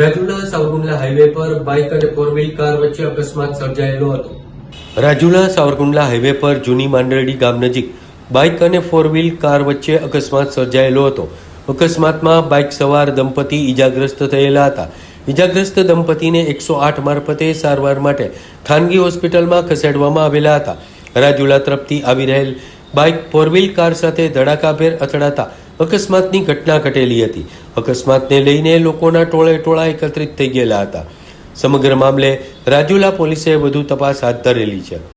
Rajula Savarkundla highway પર bike અને four wheel car વચ્ચે અકસ્માત સર્જાયેલો હતો. રાજુલા સાવરકુંડલા હાઈવે પર જૂની માંડરડી ગામ નજીક બાઇક અને ફોર વ્હીલ કાર વચ્ચે અકસ્માત સર્જાયેલો હતો. અકસ્માતમાં બાઇક સવાર દંપતી ઈજાગ્રસ્ત થયેલા હતા. ઈજાગ્રસ્ત દંપતીને એકસો આઠ મારફતે સારવાર માટે ખાનગી હોસ્પિટલમાં ખસેડવામાં આવેલા હતા. રાજુલા તરફથી આવી રહેલ બાઇક ફોર વ્હીલ કાર સાથે ધડાકાભેર અથડાતા અકસ્માતની ઘટના ઘટેલી હતી. અકસ્માતને લઈને લોકોના ટોળે ટોળા એકત્રિત થઈ ગયેલા હતા. સમગ્ર મામલે રાજુલા પોલીસે વધુ તપાસ હાથ ધરેલી છે.